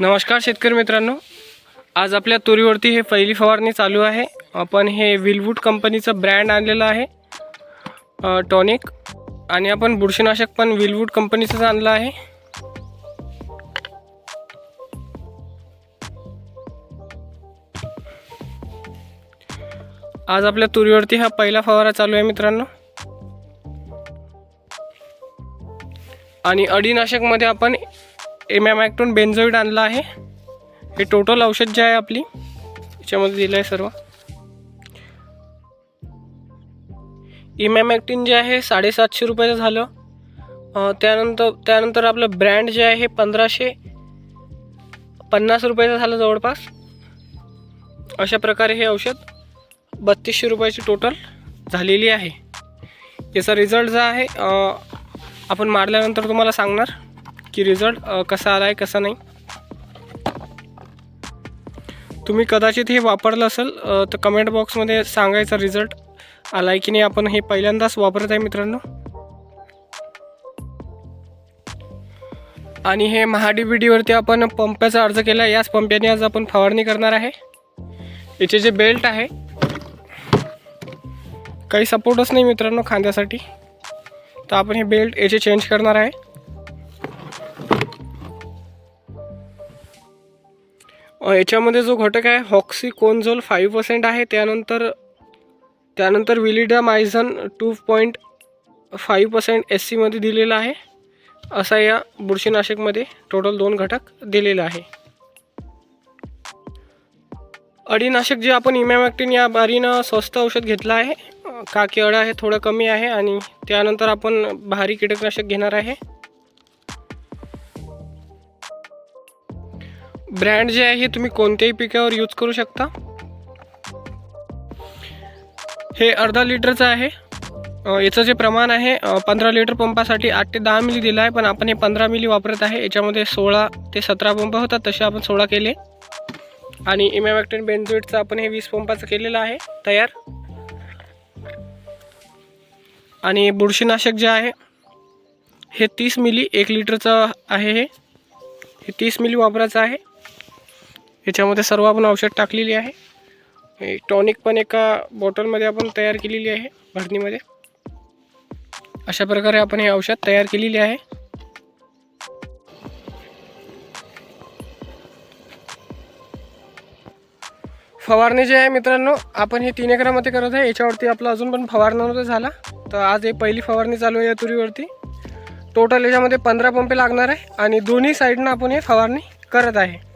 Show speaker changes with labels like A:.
A: नमस्कार शेतकरी मित्रांनो. आज आपल्या तुरीवरती हे पहिली फवारणी चालू आहे. आपण हे विलवूड कंपनीचं ब्रँड आणलेलं आहे. टॉनिक आणि आपण बुरशीनाशक पण विलवूड कंपनीचंच आणलं आहे. आज आपल्या तुरीवरती हा पहिला फवारा चालू आहे मित्रांनो. आणि अडीनाशकमध्ये आपण एमॅमॅक्टोन बेन्झोईड आणला आहे. हे टोटल औषध जे आहे आपली याच्यामध्ये दिलं आहे सर्व. इमॅमॅक्टिन जे आहे साडेसातशे रुपयाचं झालं. त्यानंतर त्यानंतर आपलं ब्रँड जे आहे हे पंधराशे पन्नास रुपयाचं झालं जवळपास. अशा प्रकारे हे औषध बत्तीसशे रुपयाची टोटल झालेली आहे. याचा रिझल्ट जो आहे आपण मारल्यानंतर तुम्हाला सांगणार. की रिझल्ट कसा आला आहे कसा नाही. तुम्ही कदाचित हे वापरलं असेल तर कमेंट बॉक्समध्ये सांगायचा रिझल्ट आला आहे की नाही आपण हे पहिल्यांदाच वापरत आहे मित्रांनो. आणि हे महाडी बीडीवरती आपण पंपाचा अर्ज केला आहे याच पंप्याने आज आपण फवारणी करणार आहे. याचे जे बेल्ट आहे काही सपोर्टच नाही मित्रांनो खांद्यासाठी. तर आपण हे बेल्ट याचे चेंज करणार आहे. याच्यामध्ये जो घटक आहे हॉक्सी कोनझोल फाईव्ह पर्सेंट आहे. त्यानंतर त्यानंतर विलिडा मायझन two point five percent S सीमध्ये दिलेला आहे. असा या बुरशीनाशकमध्ये टोटल दोन घटक दिलेला आहे. अडीनाशक जे आपण इमॅमॅक्टिन या बारीनं स्वस्त औषध घेतलं आहे. अ, का की अळा हे थोडं कमी आहे आणि त्यानंतर आपण भारी कीटकनाशक घेणार आहे. ब्रँड जे आहे हे तुम्ही कोणत्याही पिकावर यूज करू शकता. हे अर्धा लिटरचं आहे. याचं जे प्रमाण आहे पंधरा लिटर पंपासाठी आठ ते दहा मिली दिलं आहे पण आपण हे पंधरा मिली वापरत आहे. याच्यामध्ये सोळा ते सतरा पंप होतात तसे आपण सोळा केले. आणि इमॅमॅक्टिन बेन्झोइडचं आपण हे वीस पंपाचं केलेलं आहे तयार. आणि बुरशीनाशक जे आहे हे तीस मिली एक लिटरचं आहे हे. हे तीस मिली वापरायचं आहे. याच्यामध्ये सर्व आपण औषध टाकलेली आहे. हे टॉनिक पण एका बॉटलमध्ये आपण तयार केलेली आहे भरणीमध्ये. अशा प्रकारे आपण हे औषध तयार केलेली आहे. फवारणी जे आहे मित्रांनो आपण हे तीन एकरामध्ये करत आहे. याच्यावरती आपलं अजून पण फवारणं नव्हतं झाला. तर आज हे पहिली फवारणी चालू आहे या तुरीवरती. टोटल याच्यामध्ये पंधरा पंपे लागणार आहे आणि दोन्ही साईडनं आपण हे फवारणी करत आहे.